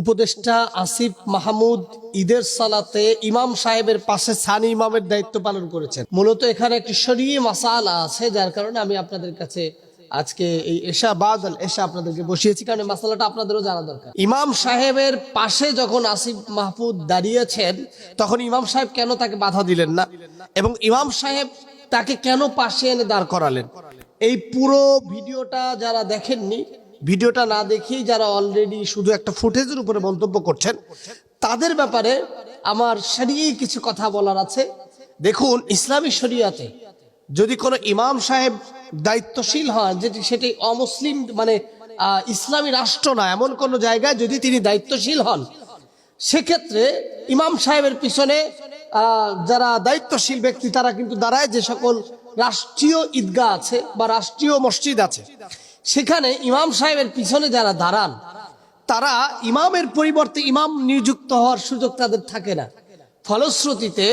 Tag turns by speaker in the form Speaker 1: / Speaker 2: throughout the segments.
Speaker 1: উপদেষ্টা আসিফ মাহমুদ ঈদের সালাতে ইমাম সাহেবের পাশে সানি ইমামের দায়িত্ব পালন করেছেন। মূলত এখানে একটি সরিয়ে মাসালা আছে, যার কারণে আমি আপনাদের কাছে আজকে এই এশা বাদল এশা আপনাদেরকে বসিয়েছি, কারণ মাসালাটা আপনাদেরও জানা দরকার। ইমাম সাহেবের পাশে যখন আসিফ মাহমুদ দাঁড়িয়েছেন, তখন ইমাম সাহেব কেন তাকে বাধা দিলেন না? এবং ইমাম সাহেব তাকে কেন পাশে এনে দাঁড় করালেন? এই পুরো ভিডিওটা যারা দেখেননি ভিডিওটা না দেখেই যারা অলরেডি শুধু একটা ফুটেজের উপরে মন্তব্য করছেন, তাদের ব্যাপারে আমার সারিয়ে কিছু কথা বলার আছে। দেখুন, ইসলামী শরিয়াতে যদি কোনো ইমাম সাহেব দায়িত্বশীল হন, যেটি সেটি অমুসলিম মানে ইসলামী রাষ্ট্র না, এমন কোনো জায়গায় যদি তিনি দায়িত্বশীল হন, সেক্ষেত্রে ইমাম সাহেবের পিছনে যারা দায়িত্বশীল ব্যক্তি, তারা কিন্তু দাঁড়ায় যে সকল রাষ্ট্রীয় ঈদগাহ আছে বা রাষ্ট্রীয় মসজিদ আছে। সেখানে ইমাম সাহেবের পিছনে যারা দাঁড়ান, তারা ইমামের পরিবর্তে ইমাম নিযুক্ত হওয়ার সুযোগ তাদের থাকে না। ফলশ্রুতিতে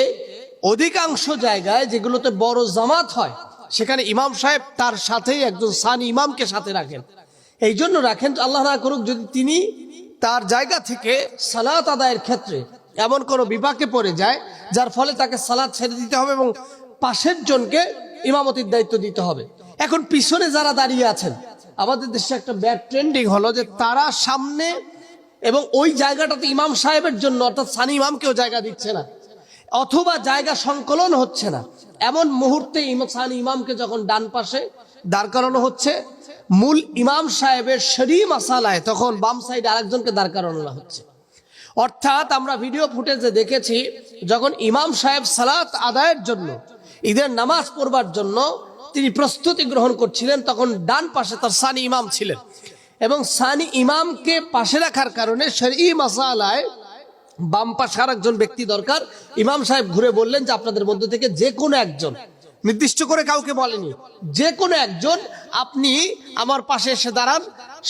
Speaker 1: অধিকাংশ জায়গায় যেগুলোতে বড় জামাত হয়, সেখানে ইমাম সাহেব তার সাথেই একজন সানি ইমামকে সাথে রাখেন। এই জন্য রাখেন আল্লাহ না করুক, যদি তিনি তার জায়গা থেকে সালাত আদায়ের ক্ষেত্রে এমন কোনো বিপাকে পড়ে যায়, যার ফলে তাকে সালাদ ছেড়ে দিতে হবে এবং পাশের জনকে ইমামতির দায়িত্ব দিতে হবে। এখন পিছনে যারা দাঁড়িয়ে আছেন আমাদের দেশে একটা ব্যাড ট্রেন্ডিং হলো যে তারা সামনে এবং ওই জায়গাটাতে ইমাম সাহেবের জন্য, অর্থাৎ সানি ইমামকেও জায়গা দিচ্ছে না। অথবা জায়গা সংকলন হচ্ছে না। এমন মুহূর্তে সানি ইমামকে যখন ডান পাশে দাঁড় করানো হচ্ছে, মূল ইমাম সাহেবের শরী মাসালায় তখন বাম সাইডে আরেকজনকে দাঁড় করানো হচ্ছে। অর্থাৎ আমরা ভিডিও ফুটেজে দেখেছি, যখন ইমাম সাহেব সালাত আদায়ের জন্য, ঈদের নামাজ পড়বার জন্য তিনি প্রস্তুতি গ্রহণ করছিলেন, তখন ডান পাশে তার সানি ইমাম ছিলেন। এবং সানি ইমামকে পাশে রাখার কারণে শরী মাসালায় বাম পাশে আর একজন ব্যক্তি দরকার। ইমাম সাহেব ঘুরে বললেন যে, আপনাদের মধ্যে থেকে যে কোনো একজন নির্দিষ্ট করে কাউকে বলেনি। যে কোনো একজন, আপনি আমার পাশে এসে দাঁড়ান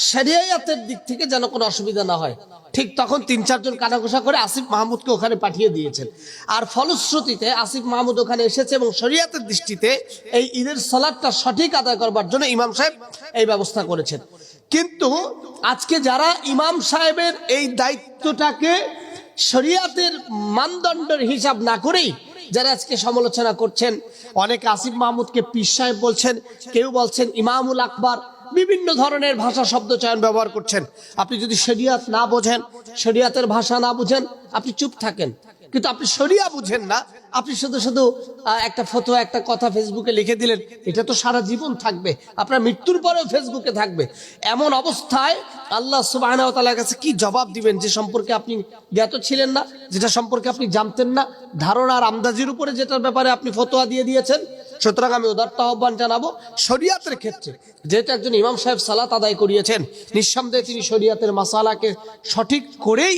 Speaker 1: শরিয়াতের দিক থেকে যেন কোনো অসুবিধা না হয়। ঠিক তখন তিন চারজন কানাঘোষা করে আসিফ মাহমুদকে ওখানে পাঠিয়ে দিয়েছেন। আর ফলশ্রুতিতে আসিফ মাহমুদ ওখানে এসেছে এবং শরিয়াতের দৃষ্টিতে এই ঈদের সালাদটা সঠিক আদায় করবার জন্য ইমাম সাহেব এই ব্যবস্থা করেছেন। কিন্তু আজকে যারা ইমাম সাহেবের এই দায়িত্বটাকে শরিয়াতের মানদণ্ডের হিসাব না করেই যারা আজকে সমালোচনা করছেন, অনেক আসিফ মাহমুদকে পীর সাহেব বলছেন, কেউ বলছেন ইমামুল আকবর, বিভিন্ন ধরনের ভাষা শব্দ চয়ন ব্যবহার করছেন। আপনি যদি শরিয়াত না বোঝেন, শরিয়াতের ভাষা না বুঝেন, আপনি চুপ থাকেন। কিন্তু আপনি শরিয়া বুঝেন না আপনি শুধু শুধু একটা ফটো একটা কথা ফেসবুকে লিখে দিলেন, এটা তো সারা জীবন থাকবে। আপনার মৃত্যুর পরেও ফেসবুকে থাকবে। এমন অবস্থায় আল্লাহ সুবাহ কাছে কি জবাব দিবেন যে সম্পর্কে আপনি জ্ঞাত ছিলেন না, যেটা সম্পর্কে আপনি জানতেন না? ধারণার আমদাজির উপরে যেটার ব্যাপারে আপনি ফতোয়া দিয়ে দিয়েছেন সুতরাং আমি উদার্ত আহ্বান জানাব শরিয়াতের ক্ষেত্রে। যেহেতু একজন ইমাম সাহেব সালাত আদায় করিয়েছেন, নিঃসন্দেহে তিনি শরিয়াতের মাসালাকে সঠিক করেই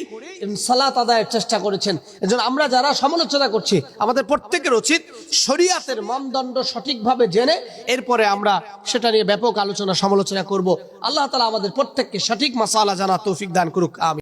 Speaker 1: সালাত আদায়ের চেষ্টা করেছেন। এজন্য আমরা যারা সমালোচনা করছি, আমাদের প্রত্যেকের উচিত শরিয়াতের মানদণ্ড সঠিকভাবে জেনে এরপরে আমরা সেটা নিয়ে ব্যাপক আলোচনা, সমালোচনা করব। আল্লাহ তালা আমাদের প্রত্যেককে সঠিক মাসালা জানা তৌফিক দান করুক আমি